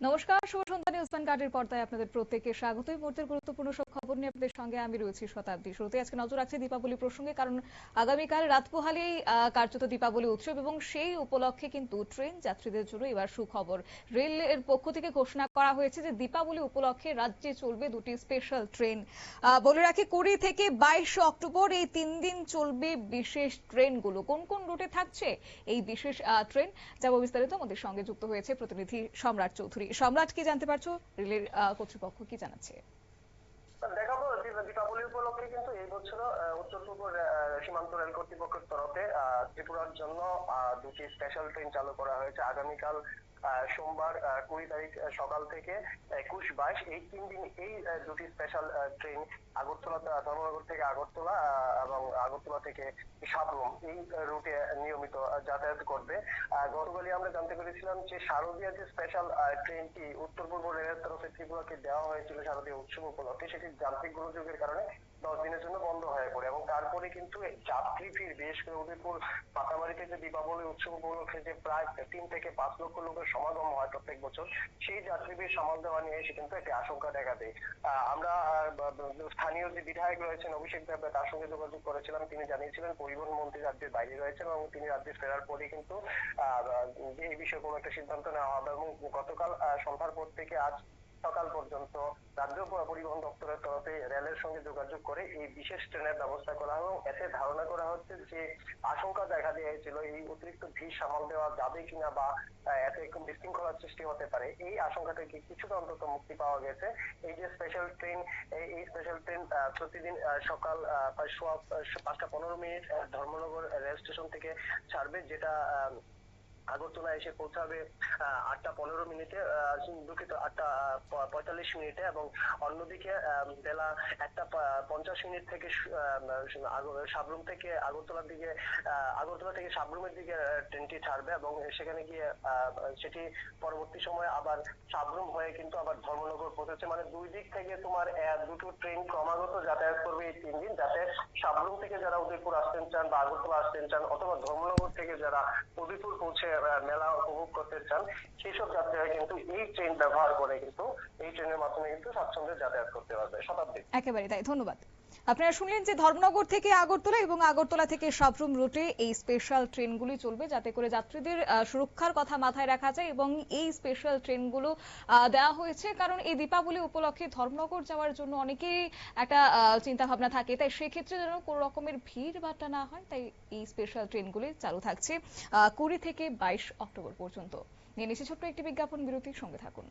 নমস্কার শুভ সন্ধ্যা নিউজ কার্ডের পর্দায় আপনাদের প্রত্যেককে স্বাগত। এই মুহূর্তের গুরুত্বপূর্ণ খবর নিয়ে আপনাদের সঙ্গে আমি রয়েছি শতাব্দী শুরুতে। আজকে নজর রাখছি দীপাবলি প্রসঙ্গে, কারণ আগামীকাল কার্যত দীপাবলি উৎসব এবং সেই উপলক্ষে কিন্তু ট্রেন যাত্রীদের জন্য এবার সুখবর। পক্ষ থেকে ঘোষণা করা হয়েছে যে দীপাবলি উপলক্ষে রাজ্যে চলবে দুটি স্পেশাল ট্রেন। বলে রাখি, কুড়ি থেকে অক্টোবর এই তিন দিন চলবে বিশেষ ট্রেনগুলো। কোন কোন রুটে থাকছে এই বিশেষ ট্রেন যাব বিস্তারিত আমাদের সঙ্গে যুক্ত হয়েছে প্রতিনিধি সম্রাট চৌধুরী। সম্রাট, কি জানতে পারছ? রেলের কর্তৃপক্ষ কি জানাচ্ছে? দীপাবলি উপলক্ষে কিন্তু এই বছর উত্তর পূর্ব সীমান্ত রেল কর্তৃপক্ষের তরফে ত্রিপুরার জন্য দুটি স্পেশাল ট্রেন চালু করা হয়েছে। আগামীকাল সোমবার কুড়ি তারিখ সকাল থেকে একুশ বাইশ, এই তিন দিন এই দুটি স্পেশাল ট্রেন আগরতলা ধর্মনগর থেকে আগরতলা এবং আগরতলা থেকে সাবরুম এই রুটে নিয়মিত যাতায়াত করবে। গতকালই আমরা জানতে পেরেছিলাম যে শারদীয় যে স্পেশাল ট্রেনটি উত্তর পূর্ব রেলের তরফে ত্রিপুরাকে দেওয়া হয়েছিল, শারদীয় উৎসব উপলক্ষে, সেটি যান্ত্রিক গোলযোগের কারণে দশ দিনের জন্য বন্ধ হয়ে পড়ে এবং তারপরে কিন্তু যাত্রী ভিড় বিশেষ করে উদয়পুর, পাতাবাড়িতে যে দীপাবলি উৎসব উপলক্ষে যে প্রায় তিন থেকে পাঁচ লক্ষ লোকের সমাগম হয় প্রত্যেক বছর, সেই যাত্রী ভিড় সামাল দেওয়া নিয়ে এসে কিন্তু একটি আশঙ্কা দেখা দেয়। আমরা স্থানীয় যে বিধায়ক রয়েছেন, অভিষেক দেবরা, তার সঙ্গে যোগাযোগ করেছিলাম। তিনি জানিয়েছিলেন, পরিবহন মন্ত্রী রাজ্যের বাইরে রয়েছেন এবং তিনি রাজ্যে ফেরার পরে কিন্তু যে এই বিষয়ে কোনো একটা সিদ্ধান্ত নেওয়া হবে। এবং গতকাল সন্ধ্যার পর থেকে আজ সকাল পর্যন্ত রাজ্য পরিবহন দপ্তরের তরফে রেলের সঙ্গে যোগাযোগ করে এই বিশেষ ট্রেনের ব্যবস্থা করা হয় এতে ধারণা করা হচ্ছে যে আশঙ্কা দেখা দিয়েছিল এই অতিরিক্ত ভিড় সামাল দেওয়া যাবে কিনা বা এতে একটু বিশৃঙ্খলার সৃষ্টি হতে পারে। এই আশঙ্কা থেকে কিছুটা অন্তত মুক্তি পাওয়া গেছে। এই যে স্পেশাল ট্রেন এই স্পেশাল ট্রেন প্রতিদিন সকাল সোয়া পাঁচটা পনেরো মিনিট ধর্মনগর রেল স্টেশন থেকে ছাড়বে যেটা আগরতলা এসে পৌঁছাবে আটটা পনেরো মিনিটে দুঃখিত, আটটা পঁয়তাল্লিশ মিনিটে এবং অন্যদিকে বেলা একটা পঞ্চাশ মিনিট থেকে সাবরুম থেকে আগরতলার দিকে আগরতলা থেকে সাবরুমের দিকে ট্রেনটি ছাড়বে এবং সেখানে গিয়ে সেটি পরবর্তী সময়ে আবার সাবরুম হয়ে কিন্তু আবার ধর্মনগর পৌঁছেছে। মানে দুই দিক থেকে তোমার দুটো ট্রেন ক্রমাগত যাতায়াত করবে এই তিন দিন, যাতে সাবরুম থেকে যারা উদয়পুর আসতেন চান বা আগরতলা আসতেন চান অথবা ধর্মনগর থেকে যারা উদয়পুর পৌঁছে মেলা উপভোগ করতে চান সেই সব যাত্রীরা কিন্তু এই ট্রেন ব্যবহার করে কিন্তু, এই ট্রেনের মাধ্যমে কিন্তু স্বাচ্ছন্দ্যে যাতায়াত করতে পারবে শতাব্দী একেবারে তাই, ধন্যবাদ। আপনারা শুনলেন যে ধর্মনগর থেকে আগরতলা এবং আগরতলা থেকে সাবরুম রুটে এই স্পেশাল ট্রেনগুলি চলবে, যাতে করে যাত্রীদের সুরক্ষার কথা মাথায় রাখা যায় এবং এই স্পেশাল ট্রেনগুলো দেওয়া হয়েছে। কারণ এই দীপাবলি উপলক্ষে ধর্মনগর যাওয়ার জন্য অনেকেই একটা চিন্তা ভাবনা থাকে। তাই সেক্ষেত্রে যেন কোনো রকমের ভিড় বাট্টা না হয়, তাই এই স্পেশাল ট্রেনগুলি চালু থাকছে কুড়ি থেকে বাইশ অক্টোবর পর্যন্ত। নিয়ে নিচ্ছে ছোট্ট একটি বিজ্ঞাপন, বিরতির সঙ্গে থাকুন।